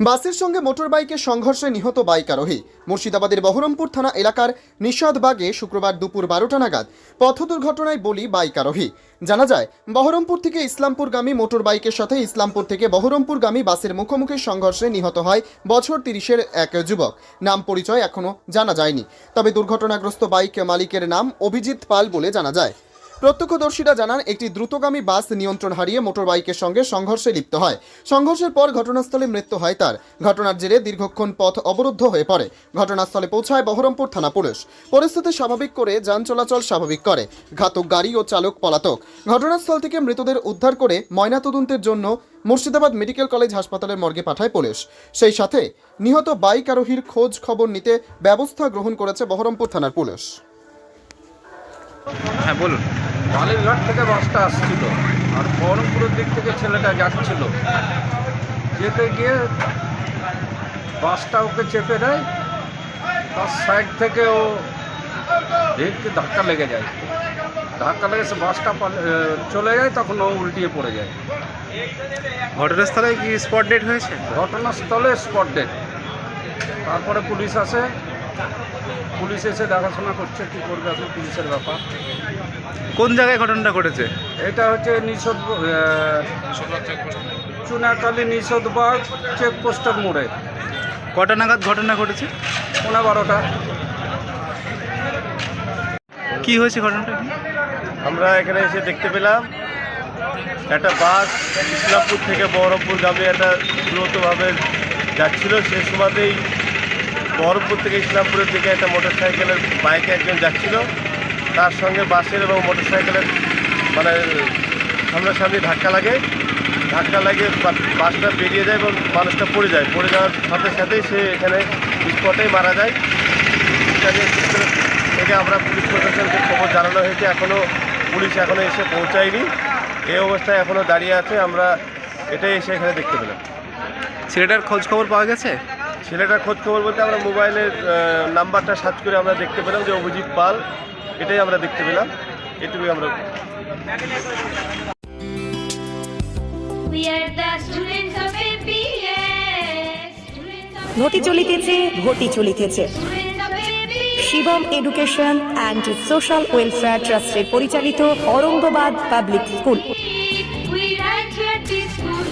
বাসের সঙ্গে মোটরবাইকের সংঘর্ষে নিহত বাইক আরোহী। মুর্শিদাবাদের বহরমপুর থানা এলাকার নিষাদবাগে শুক্রবার দুপুর বারোটা নাগাদ পথ দুর্ঘটনায় বলি বাইক আরোহী। জানা যায়, বহরমপুর থেকে ইসলামপুরগামী মোটর বাইকের সাথে ইসলামপুর থেকে বহরমপুরগামী বাসের মুখোমুখি সংঘর্ষে নিহত হয় বছর তিরিশের এক যুবক। নাম পরিচয় এখনও জানা যায়নি। তবে দুর্ঘটনাগ্রস্ত বাইক মালিকের নাম অভিজিৎ পাল বলে জানা যায়। প্রত্যক্ষদর্শীরা জানান, একটি দ্রুতগামী বাস নিয়ন্ত্রণ হারিয়ে মোটরবাইকের সঙ্গে সংঘর্ষে লিপ্ত হয়। সংঘর্ষের পর ঘটনাস্থলে মৃত্যু হয় তার। ঘটনার জেরে দীর্ঘক্ষণ পথ অবরুদ্ধ হয়ে পড়ে। ঘটনাস্থলে পৌঁছায় বহরমপুর থানা পুলিশ। পরিস্থিতি স্বাভাবিক করে যান চলাচল স্বাভাবিক করে। ঘাতক গাড়ি ও চালক পলাতক। ঘটনাস্থল থেকে মৃতদের উদ্ধার করে ময়নাতদন্তের জন্য মুর্শিদাবাদ মেডিকেল কলেজ হাসপাতালের মর্গে পাঠায় পুলিশ। সেই সাথে নিহত বাইক আরোহীর খোঁজ খবর নিতে ব্যবস্থা গ্রহণ করেছে বহরমপুর থানার পুলিশ। হ্যাঁ বলুন। বালিরঘাট থেকে বাসটা আসছিল আর বহরমপুরের দিক থেকে ছেলেটা যাচ্ছিল। যেতে গিয়ে বাসটা ওকে চেপে দেয় তার সাইড থেকে ও দেখতে ধাক্কা লেগে যায়। ধাক্কা লেগে সে বাসটা চলে যায় তখন ও উল্টিয়ে পড়ে যায়। ঘটনাস্থলে কি স্পট ডেট হয়েছে? ঘটনাস্থলে স্পট ডেট তারপরে পুলিশ আসে পুলিশ এসে দেখাশোনা করছে কী করবে এখন পুলিশের ব্যাপার। কোন জায়গায় ঘটনাটা ঘটেছে? এটা হচ্ছে নিষদ চুনাকালী নিষদবাগ চেকপোস্টের মোড়ে। কটা নাগাদ ঘটনা ঘটেছে? পনেরো বারোটা। কি হয়েছে ঘটনাটা? আমরা এখানে এসে দেখতে পেলাম একটা বাস ইসলামপুর থেকে বহরমপুর গ্রামে একটা দ্রুতভাবে যাচ্ছিল। সে সময়তেই বহরমপুর থেকে ইসলামপুরের দিকে একটা মোটর সাইকেলের বাইকে একজন যাচ্ছিল। তার সঙ্গে বাসের এবং মোটর সাইকেলের মানে সামনাসামনি ধাক্কা লাগে। ধাক্কা লাগে বাসটা বেরিয়ে যায় এবং মানুষটা পড়ে যায়। পড়ে যাওয়ার সাথে সাথেই সে এখানে স্পটেই মারা যায়। থেকে আমরা পুলিশ প্রশাসনকে খবর জানানো হয়েছে এখনও পুলিশ এখনও এসে পৌঁছায়নি। এই অবস্থায় এখনও দাঁড়িয়ে আছে, আমরা এটাই এসে এখানে দেখতে পেলাম। ছেলেটার খোঁজ খবর পাওয়া গেছে? ছেলেটার খোঁজ খবর বলতে আমরা মোবাইলের নাম্বারটা সার্চ করে আমরা দেখতে পেলাম যে অভিজিৎ পাল এটাই আমরা দেখতে পেলাম। এটুকুই আমরা ঘটি চলিতেছে ঘটি চলিতেছে. Shivam education and social welfare ট্রাস্টের পরিচালিত অরঙ্গবাদ পাবলিক স্কুল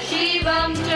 Shivam.